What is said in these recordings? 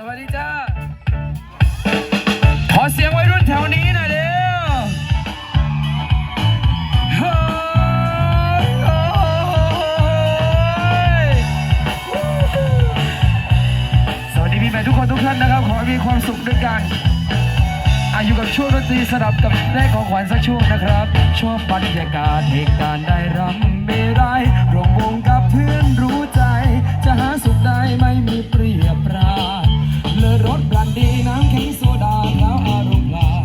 สวัสดีจ้า ขอเสียงวัยรุ่นแถวนี้หน่อยเร็วเฮ้ยโอ้ยสวัสดีพี่แม่ทุกคนทุกท่านนะครับ ขอให้มีความสุขด้วยกันอายู่กับช่วงดนตรีสลับกับได้ของขวัญสักช่วงนะครับ ชอบบรรยากาศเหตุการณ์ได้รำไม่ได้รวมวงกับเพื่อนรู้ใจ จะหาสุขได้ไม่มีเปรียบร เลอรถบรันดีน้ำแข็งโซดาแล้วอารมณ์ลาน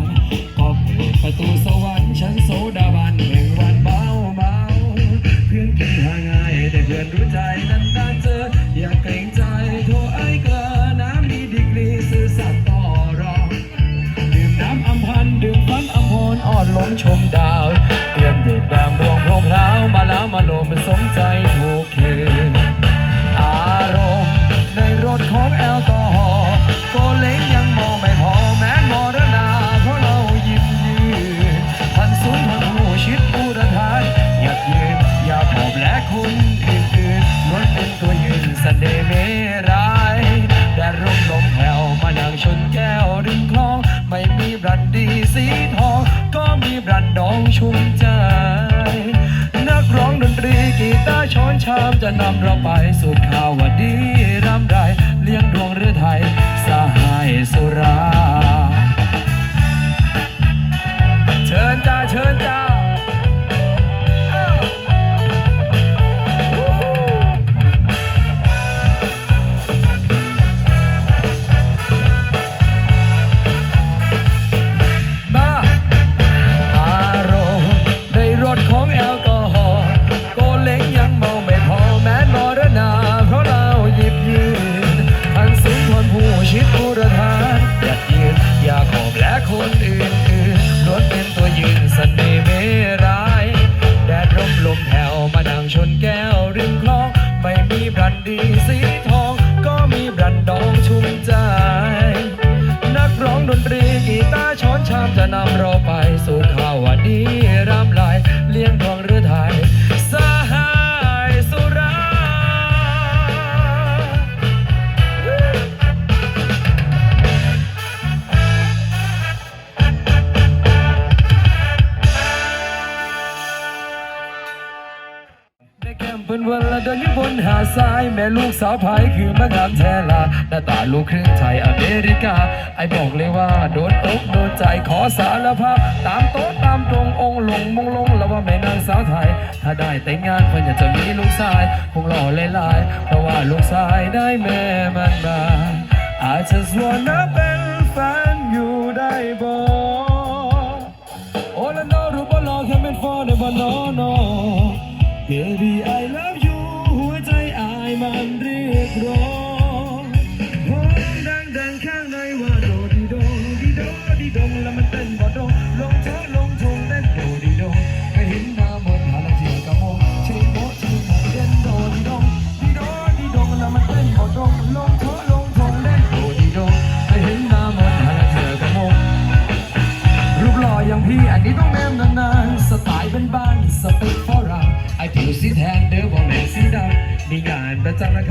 ก็เปิดประตูสวรรค์ชั้นโซดาบันแห่งวันเบาเบาเพื่อนกินหาง่ายแต่เพื่อนรู้ใจนั้นนานเจอ อย่าเกรงใจโทรไอ้เกลอน้ำดีดีกรีซื่อสัตย์ต่อรองดื่มน้ำอัมพันดื่มฟันอัมพรอ่อนล้มชมดาว มจะนำเราไปสู่ข่าวดีรำไรเลี้ยงดวงหรือไทยสหายสุรา ช้อน ในเป็นวันละเดินอยู่บนหาดทราย แม่ลูกสาวพายคือมะงามแทลาหน้าตาลูกครึ่งไทยอเมริกา ไอบอกเลยว่าโดนอกโดนใจขอสารภาพ ตามโต๊ะตามตรงองค์ลงมงลงแล้วว่าแม่นางสาวไทย ถ้าได้แต่งงานเพื่อนอยากจะมีลูกชาย คงหล่อหลายๆเพราะว่าลูกชายได้แม่มันมา I just wanna เป็นแฟนอยู่ได้บอกโอ้ละนอรู้บ่รอแค่เป็นฟอได้บ่นอนอ Baby I love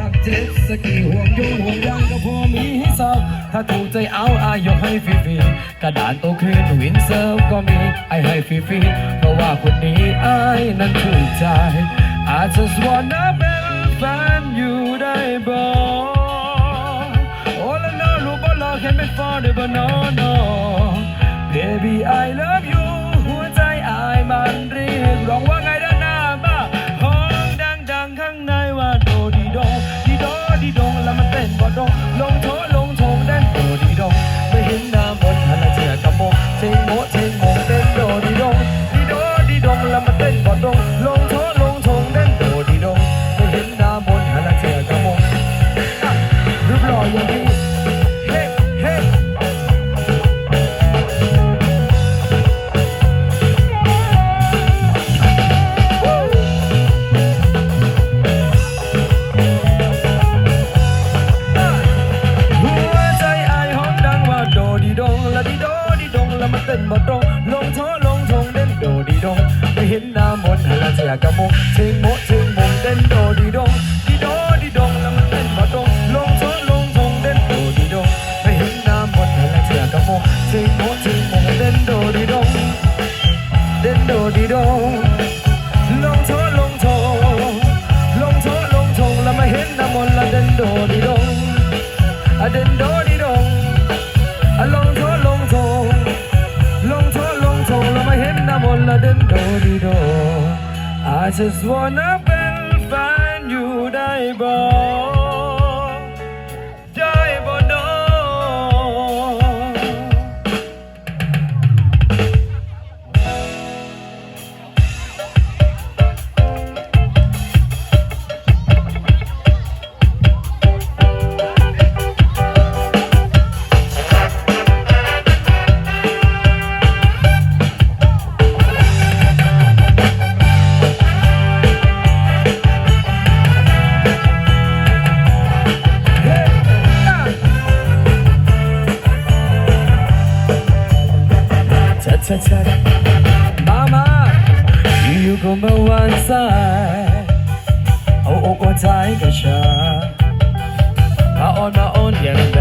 านประจำนะครับเจ็ตสกีห่วงโยงห่วงยางก็พอมีให้สอบถ้าถูกใจเอาอายกให้ฟรีๆกระดานโตขึ้นวินเซิร์ฟก็มีไอให้ฟรีๆเพราะว่าคนนี้อายนั้นถูกใจ I just wanna เป็นแฟนอยู่ได้บ่โอ้ละนอรู้บ่รอแค่เป็นฟอได้บ่นอนอ Baby I love you หัวใจอายมันเรียกร้องว่าไง โมง зі дзвона ชัดชัดมามาอยู่ๆก็มาวันสายเอาอกเอาใจกับฉันมาอ่อนมาอ่อนอย่างไร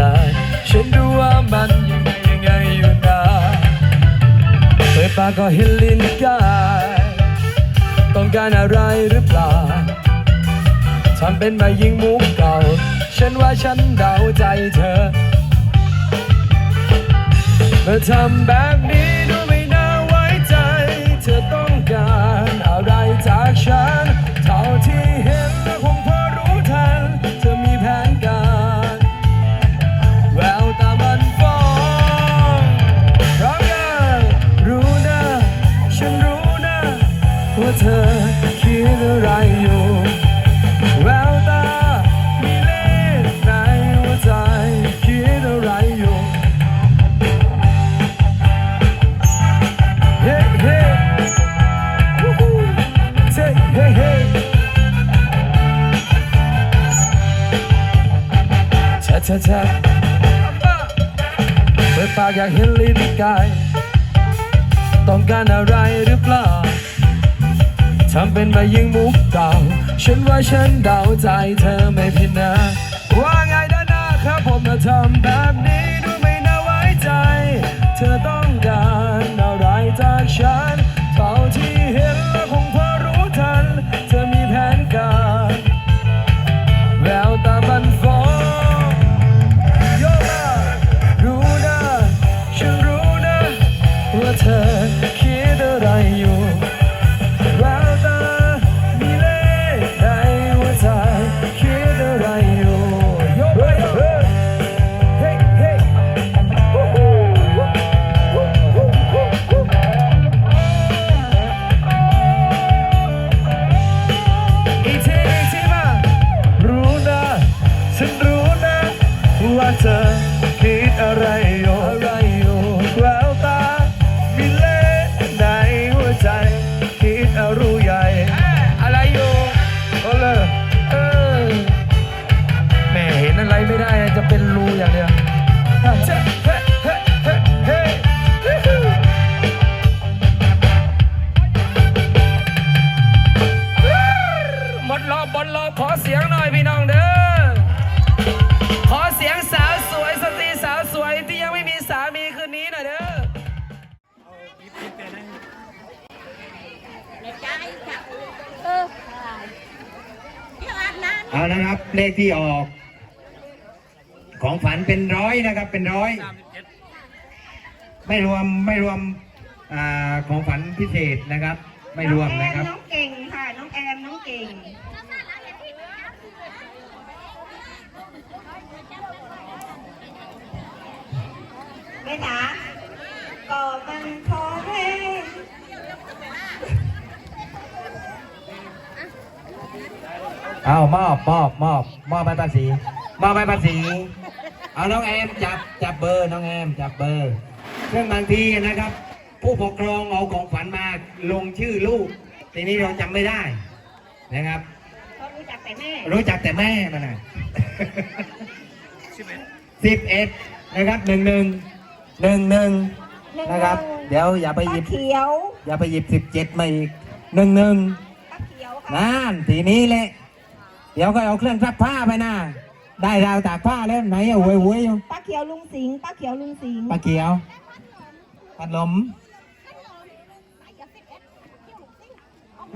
ฉันรู้ว่ามันยังไงยังไงอยู่นะเปิดปากก็เห็นลิ้นกายต้องการอะไรหรือเปล่าทำเป็นมายิงมุกเก่า ฉันว่าฉันเดาใจเธอ เมื่อทำแบบนี้ จ ชัดชัดชัดเปิดปากอยากเห็นลิ้นกาย ต้องการอะไรหรือเปล่าทำเป็นมายิงมุกเก่าฉันว่าฉันเดาใจเธอไม่ผิดนะ ว่าไงด้านหน้าครับผมมาทำแบบนี้ดูไม่น่าไว้ใจ เธอต้อง เอานะครับเลขที่ออก ของฝันเป็นร้อยนะครับ เป็นร้อย ไม่รวมไม่รวมอาของฝันพิเศษนะครับ ไม่รวมนะครับ น้องเก่งค่ะน้องแอมน้องเก่งเบถาก่อมันพอแห้ง เอามอบมอบมอบมอบใบภาษีมอบใบภาษีเอาน้องแอมจับจับเบอร์น้องแอมจับเบอร์ซึ่งบางทีนะครับ ผู้ปกครองเอาของขวัญมาลงชื่อลูก ทีนี้เราจำไม่ได้นะครับเขารู้จักแต่แม่รู้จักแต่แม่มันนะสิบเอ็ดนะครับหนึ่งหนึ่งหนึ่งหนึ่งนะครับ เดี๋ยวอย่าไปป้าหยิบเขียวอย่าไปหยิบสิบเจ็ดมาอีกหนึ่งหนึ่งป้าเขียวค่ะนั่นทีนี้แหละ เดี๋ยวก็เอาเครื่องซักผ้าไปนะได้ราวตากผ้าแล้วไหนเอาหวยหวยอยู่ป้าเขียวลุงสิงห์ป้าเขียวลุงสิงห์ปลาเกียวพัดลม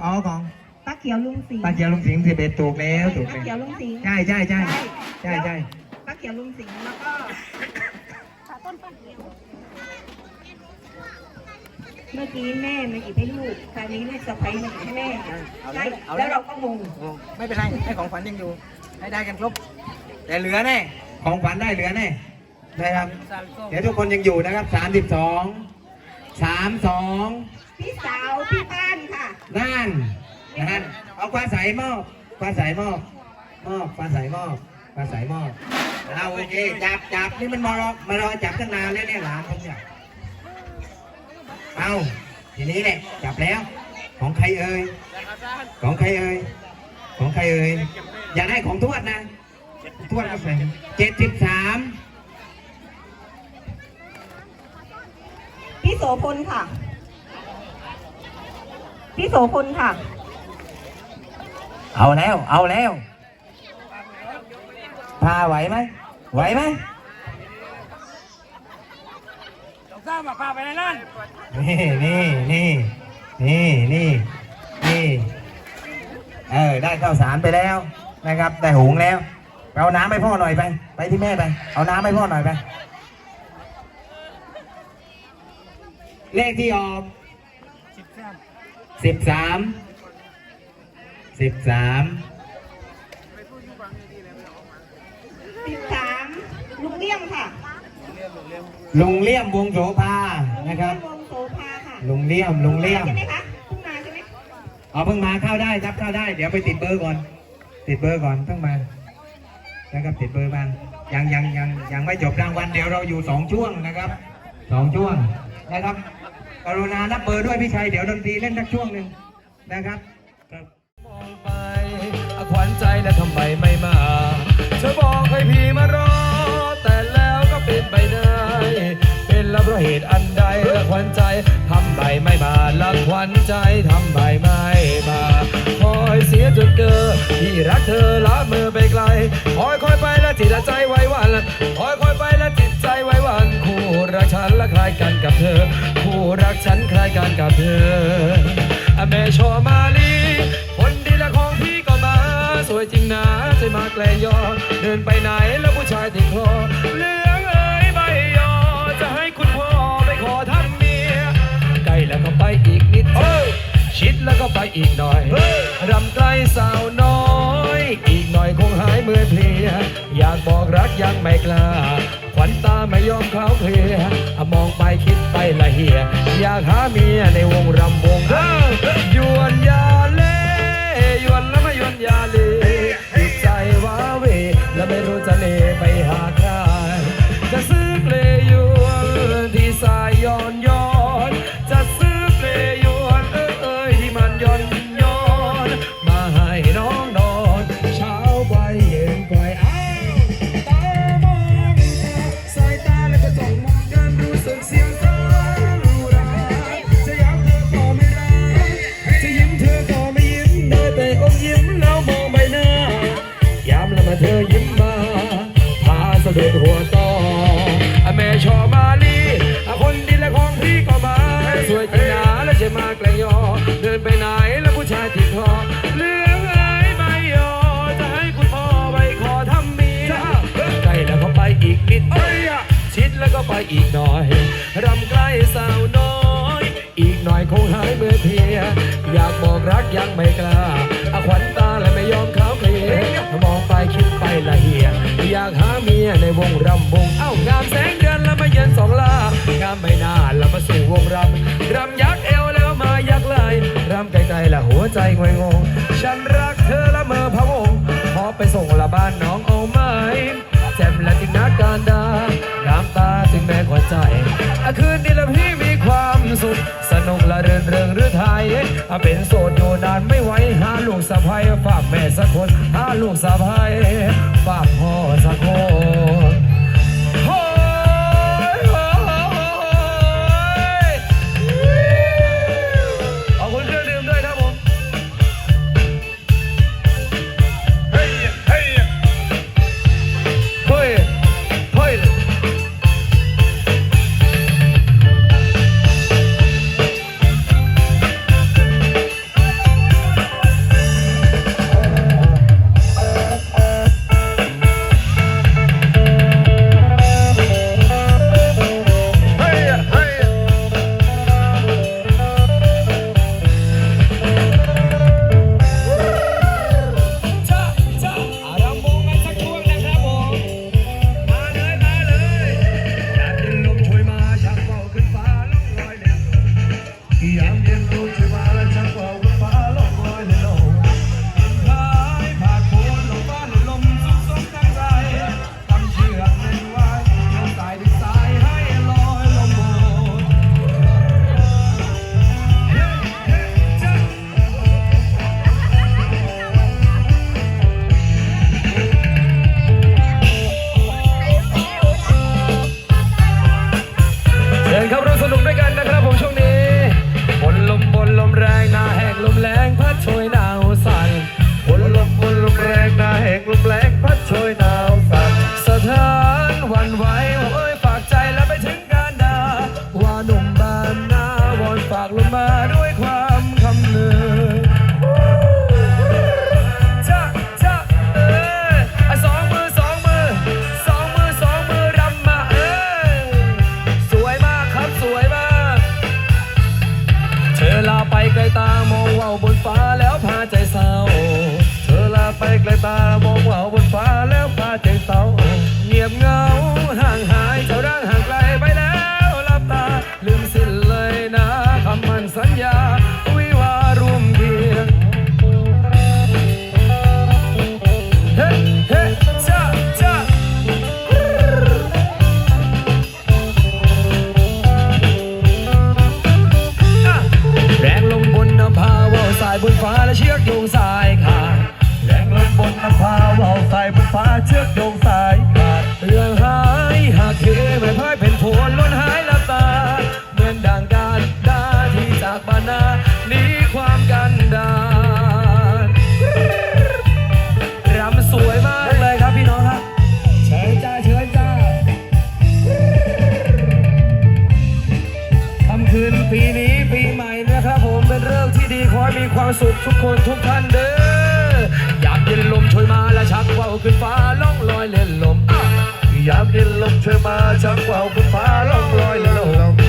อ๋อของป้าเขียวลุงสิงห์ปลาเกียวลุงสิงห์สิบเอ็ดถูกแล้วถูกป้าแล้วเขียวลุงสิงห์ใช่ใช่ใช่ใช่ใช่ป้าเขียวลุงสิงห์แล้วก็ ต้นป้าเขียวเมื่อกี้แม่มาหยิบให้ลูก คราวนี้ลูกสะใภ้มาหยิบให้แม่ใช่แล้วเราก็งงโอ้ไม่เป็นไรให้ของขวัญยังอยู่ ให้ได้กันครบ แต่เหลือแน่ ของขวัญได้เหลือแน่นะครับ เดี๋ยวทุกคนยังอยู่นะครับสามสิบสองสามสองพี่สาวพี่ป้านค่ะนั่นนั่นเอาควาใสมอบควาใสมอบมอบควาใสมอบควาใสมอบเอาโอเคจับจับนี่มันมารอมารอจับตั้งนานแล้วเนี่ยหลานผมเนี่ย เอาทีนี้แหละจับแล้ว ของใครเอ่ยของใครเอ่ยของใครเอ่ยอยากได้ของทวดนะทวดก็ใส่เจ็ดสิบสามพี่โสพลค่ะ พี่โสพลค่ะ เอาแล้ว เอาแล้วพาไหวไหมไหวไหม สร้างมาพาไปในนั่นนี่นี่นี่นี่นี่นี่เออได้ข้าวสารไปแล้วนะครับได้หุงแล้วไปเอาน้ำให้พ่อหน่อยไป ไปที่แม่ไป เอาน้ำให้พ่อหน่อยไป เลขที่ออกสิบสามสิบสามสิบสามลุงเลี่ยมค่ะ ลุงเลี่ยมวงโสภานะครับวงโสภาค่ะลุงเลี่ยมลุงเลี่ยมใช่ไหมคะเพิ่งมาใช่ไหมเอาเพิ่งมาเข้าได้ครับเข้าได้ เดี๋ยวไปติดเบอร์ก่อน ติดเบอร์ก่อนเพิ่งมานะครับติดเบอร์บ้านยังยังยังยังไม่จบรางวัลเดี๋ยวเราอยู่สองช่วงนะครับสองช่วงนะครับกรุณานับเบอร์ด้วยพี่ชัยเดี๋ยวดนตรีเล่นสักช่วงหนึ่งนะครับครับมองไปอขวัญใจแล้วทำไมไม่มาเธอบอกให้พี่มารอ แต่แล้วก็เป็นไปได้เป็นแล้ว เหตุอันใดละขวัญใจทำไมไม่มาละขวัญใจทำไมไม่มาคอยเสียจนเกินที่รักเธอละเมื่อไปไกลคอยคอยไปแล้วจิตละใจไว้วันคอยคอยไปแล้วจิตใจไว้วัน คู่รักฉันละคล้ายกันกับเธอ คู่รักฉันคล้ายกันกับเธออแม่ชอมาลีคนดีละของพี่ก็มา สวยจริงนะใจมาแกลยอเดินไปไหนแล้วผู้ชายติดคอ ชิดแล้วก็ไปอีกหน่อยรำใกล้สาวน้อย อีกหน่อยคงหายเมื่อเพลีย อยากบอกรักยังไม่กล้าขวัญตาไม่ยอมเขาเคลียมองไปคิดไปละเหียอยากหาเมียในวงรำวง อีกหน่อยรำใกล้สาวน้อย อีกหน่อยคงหายเมื่อเพีย อยากบอกรักยังไม่กล้าอะขวัญตาและไม่ยอมเขาเคลียมองไปคิดไปละเหียอยากหาเมียในวงรำวงเอ้างามแสงเดือนแล้วมาเย็นสองลางามไม่นานแล้วมาสู่วงรำรำยักเอวแล้วมายักไหลรำไกลๆละหัวใจงวยงงฉันรักเธอละเมอพะวงขอไปส่งละบ้านน อาเป็นโสดอยู่นานไม่ไหวหาลูกสะพ้ยฝากแม่สักคนหาลูกสะพ้ยฝากพ่อ คนทุกท่านเด้ออยากเย็นลมช่วยมาและชักว่าวขึ้นฟ้าล่องลอยเล่นลมอะอยากเย็นลมช่วยมาชักว่าวขึ้นฟ้าล่องลอยเล่นลม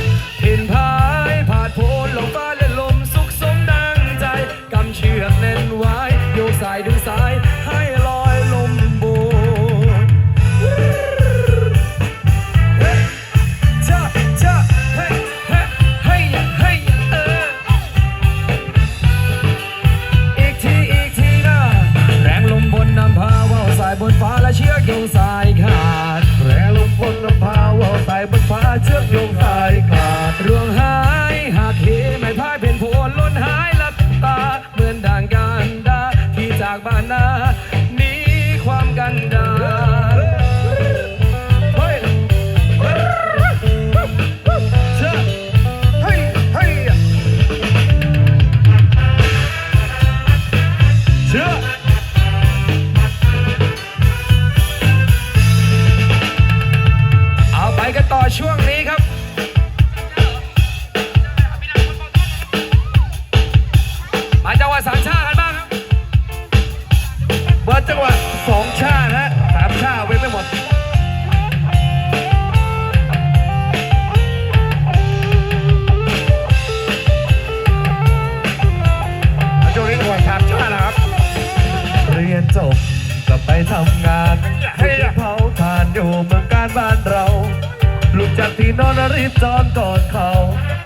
รีบจอนก่อนเขา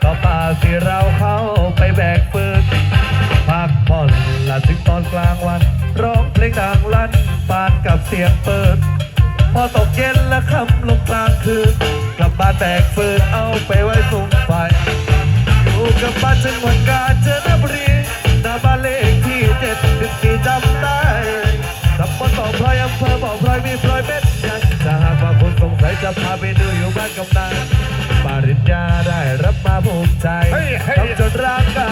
ก็ป่าที่เราเข้าไปแบกปืนพักผ่อนละถึงตอนกลางวัน ร้องเพลงดังลั่นปานกับเสียงเปิด พอตกเย็นและค่ำลงกลางคืน กลับบ้านแบกฟืนเอาไปไว้สุมไฟอยู่กับบ้านจังหวัดกาญจนบุรีหน้าบ้านเลขที่เจ็ดสิบสี่จำได้ตำบลบ่อพลอยอำเภอบ่อพลอยมีพลอยเม็ดใหญ่ถ้าหากว่าคุณสงสัยจะพาไปดูอยู่บ้านกำนัน ปริญญาได้รับมาภูมิใจทำจนร่างกาย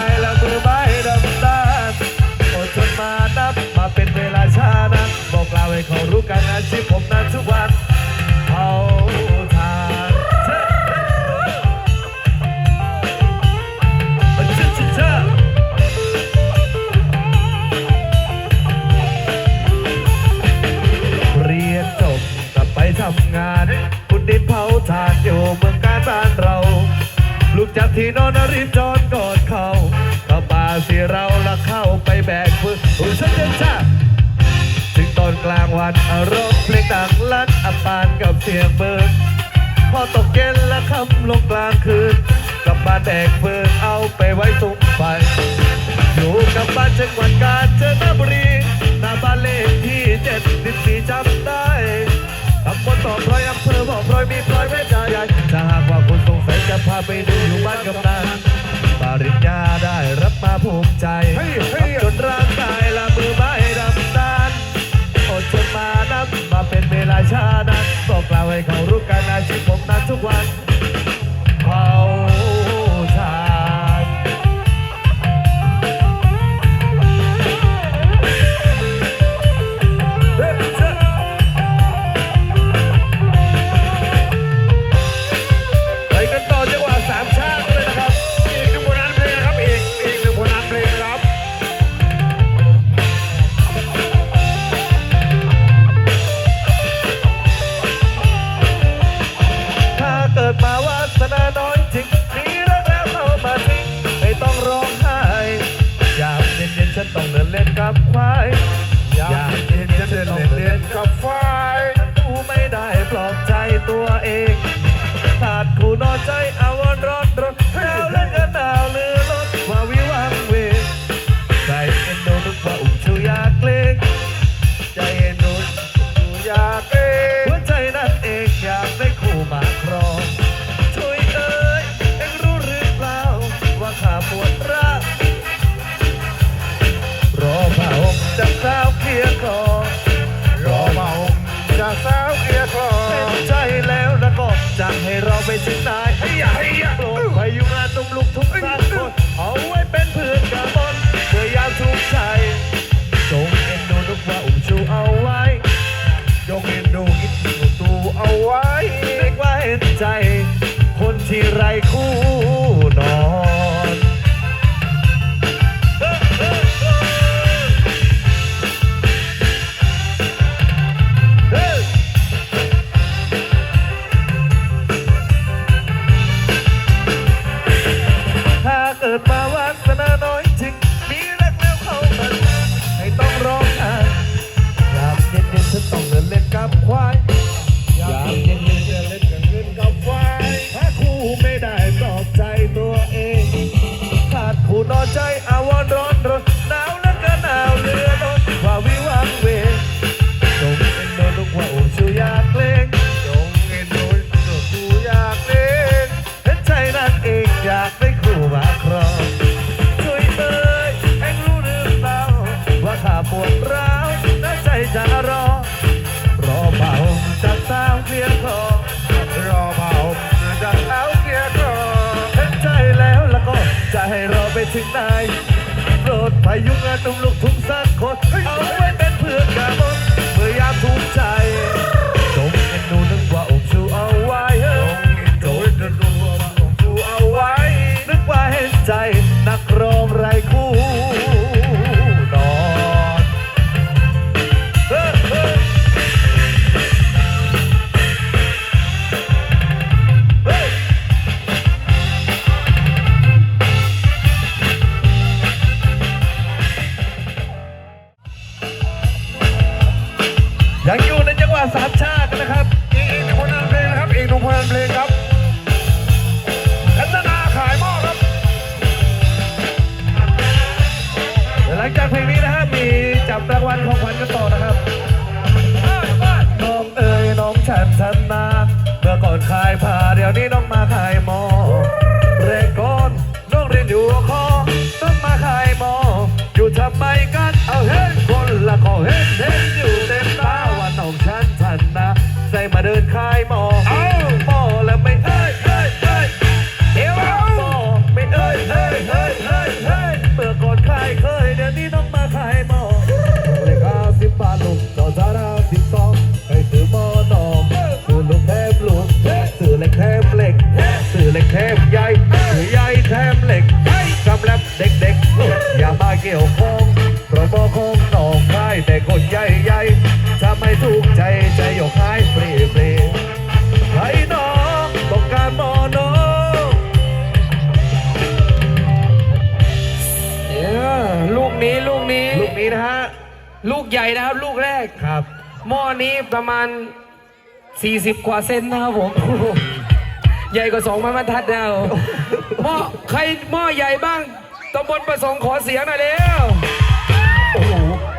วันอารมณ์เพลงดังลั่นอับปานกับเสียงเบิร์พอตกเย็นและค่ำลงกลางคืนกลับบ้านแดกเฟืองเอาไปไว้ตุ้มไฟอยู่กับบ้านจังหวัดกาญจนบุรีหน้าบ้านเลขที่เจ็ดสิบสี่จำได้ตำบลบ่อพลอยอำเภอบ่อพลอยมีพลอยแม่ใหญ่ถ้าหากว่าคุณสงสัยจะพาไปดูอยู่บ้านกำนันปริญญาได้รับมาภูมิใจทำจนร่า ราชานั้นบอกกล่าวให้เขารู้กันอาชีพผมนั้นทุกวัน ที่ไรคู่ อยากได้ครูมาครองช่วยเตยเองรู้หรือเปล่าว่าข้าปวดร้าวและใจจะรอ รอเบาจากสาวเคลียร์คอรอเบาจากสาวเคลียร์คอเห็นใจแล้วแล้วก็จะให้รอไปถึงไหนโปรดพายุงานนุ่มลูกทุ่งสักคนเอา ยังอยู่ในจังหวะสามชาตินะครับ อีกอีกหนึ่งผลงานเพลงนะครับ อีกหนึ่งผลงานเพลงครับรัตนาขายหม้อครับ หลังจากเพลงนี้นะฮะมีจับรางวัลของขวัญกันต่อนะครับ น้องเอ๋ยน้องฉันฉันนาเมื่อก่อนขายผ้าเดี๋ยวนี้น้องมาขายหม้อเรกก่อนน้องเรียนอยู่คอต้องมาขายหม้ออยู่ทำไมกันเอาเห็นคนละก็เห็นเห็นอยู่เต็ม ดินขายหมอเอาหม้อแล้วไม่เอ้ยเอ้ยเอ้ยเอวหม้อไม่เอ้ยเอ้ยเอ้ยเอ้ยเอ้ยเมื่อก่อนขายเคยเดี๋ยวนี้น้องมาขายหม้อเลขห้าสิบบาทลูกต่อสาราสิบสองให้ซื้อหม้อนองซื้อลูกแทบลูกซื้อเหล็กแทบเหล็กซื้อเหล็กแทบใหญ่ซื้อใหญ่แทบเหล็กกำลับเด็กๆอย่ามาเกี่ยวข้อง เพราะบ่คงหนองคายแต่คนใหญ่ๆถ้าไม่ถูกใจใจยกให้ฟรีฟรีๆใครน้องต้องการหม้อน้องเออลูกนี้ลูกนี้ ลูกนี้นะฮะ ลูกใหญ่นะครับ ลูกแรกครับ หม้อนี้ประมาณ 40 กว่าเซนนะครับผม ใหญ่กว่าสองไม้บรรทัดแล้วหม้อใครหม้อใหญ่บ้างตำบลประสงค์ขอเสียงหน่อยเร็วโอ้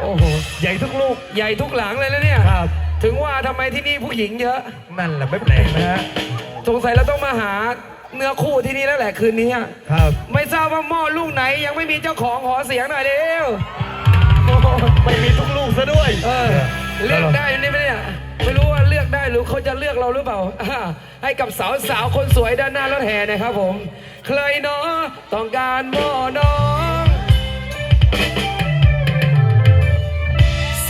โหโอ้โห ใหญ่ทุกลูก ใหญ่ทุกหลังเลยแล้วเนี่ย ครับ ถึงว่าทำไมที่นี่ผู้หญิงเยอะ นั่นแหละไม่แปลกนะฮะ สงสัยเราต้องมาหาเนื้อคู่ที่นี่แล้วแหละคืนนี้อะครับไม่ทราบว่าหม้อลูกไหนยังไม่มีเจ้าของขอเสียงหน่อยเร็วไม่มีทุกลูกซะด้วย เออเลือกได้นี่ไหมเนี่ยไม่รู้ว่าเลือกได้หรือเขาจะเลือกเราหรือเปล่าอ่าให้กับสาวสาวๆคนสวยด้านหน้ารถแห่หนะครับผม ใครเนาะต้องการหม้อน้อง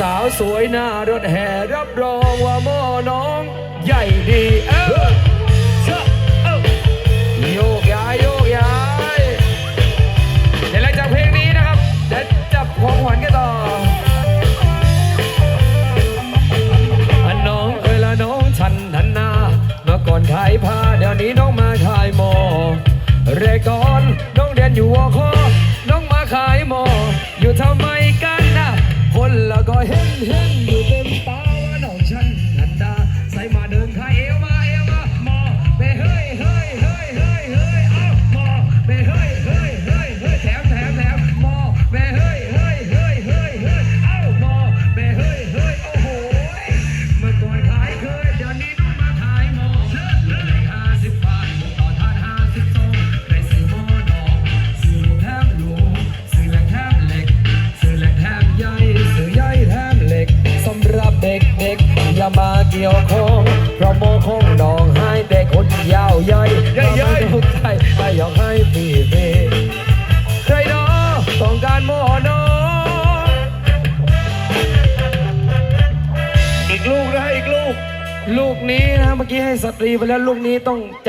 สาวสวยหน้ารถแห่รับรองว่าหม้อน้องใหญ่ดีเอ้าโยกย้ายโยกย้ายเดี๋ยวหลังจากเพลงนี้นะครับเดี๋ยวจับของขวัญกันต่ออันน้องเอ้ยละน้องฉันทันนาเมื่อก่อนขายผ้าเดี๋ยวนี้น้องมาขายหมอเรก่อนน้องเรียนอยู่วอคน้องมาขายหมออยู่ทำไม ก็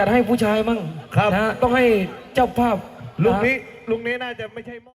จัดให้ผู้ชายมั่งครับ นะฮะต้องให้เจ้าภาพะลูกนี้ลูกนี้น่าจะไม่ใช่หม้อ